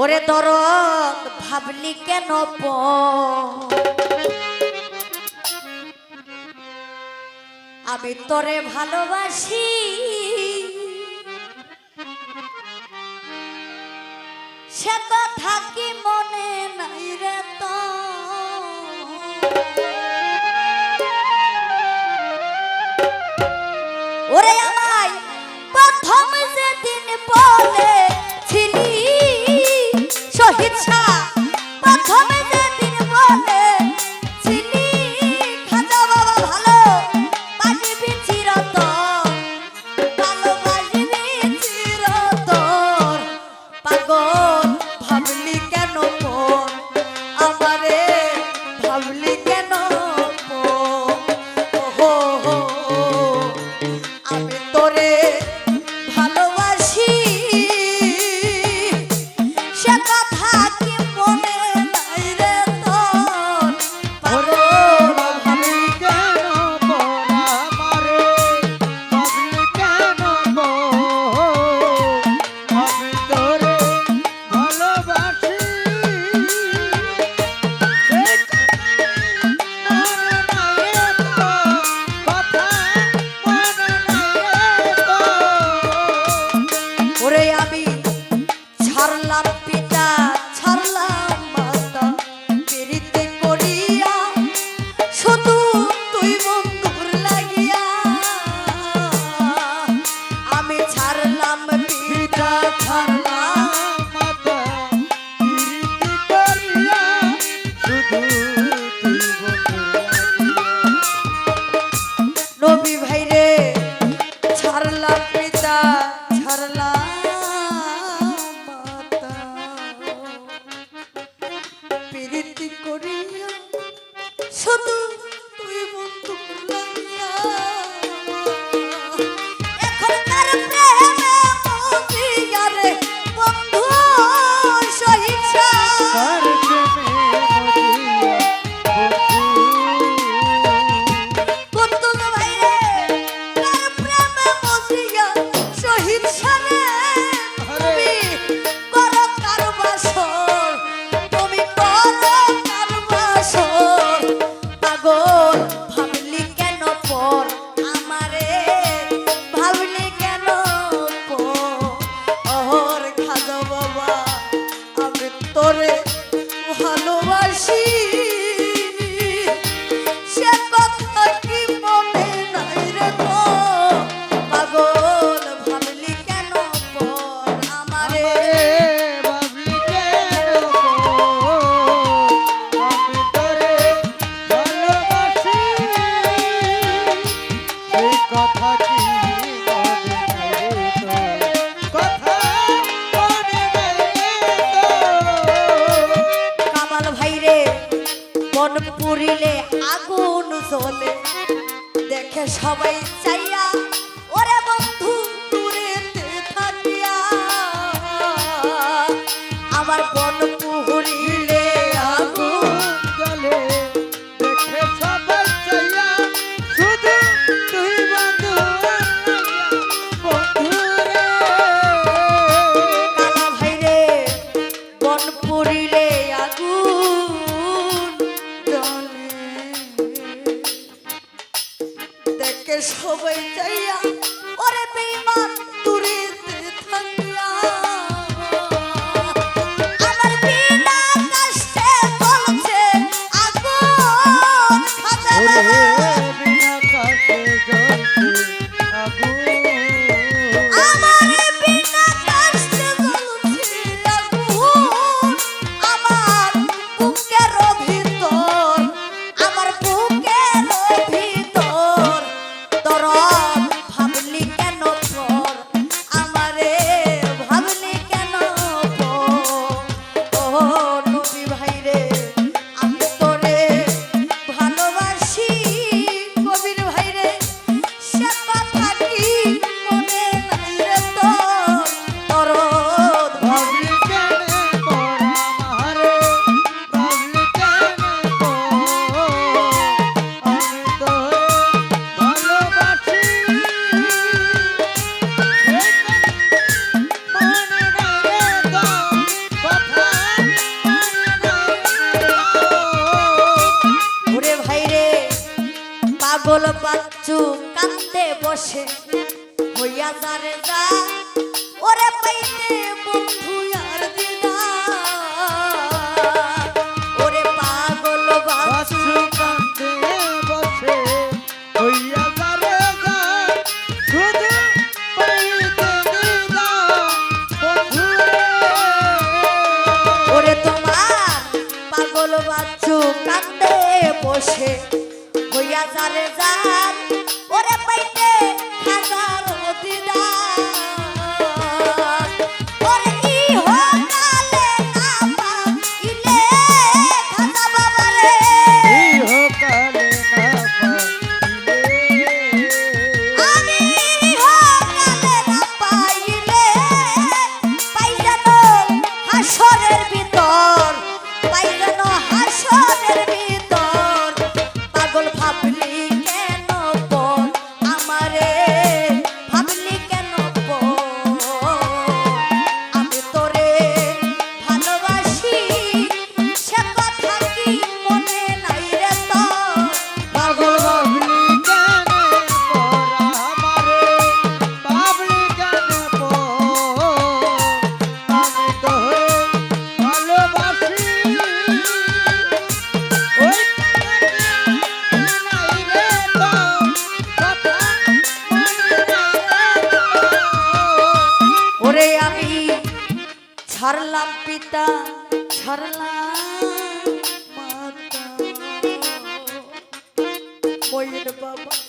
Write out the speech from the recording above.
ওরে দরদ ভাবলি কেন আমি তোরে ভালোবাসি। সে তো থাকি মনে নাই রে তো। ভালোবাসি দেখে সবাই চাইয়া পাগল পাচ্ছু কান্দে বসে। হইয়া যারে যা ওরে পাইতে বন্ধু আর দিন the bubble.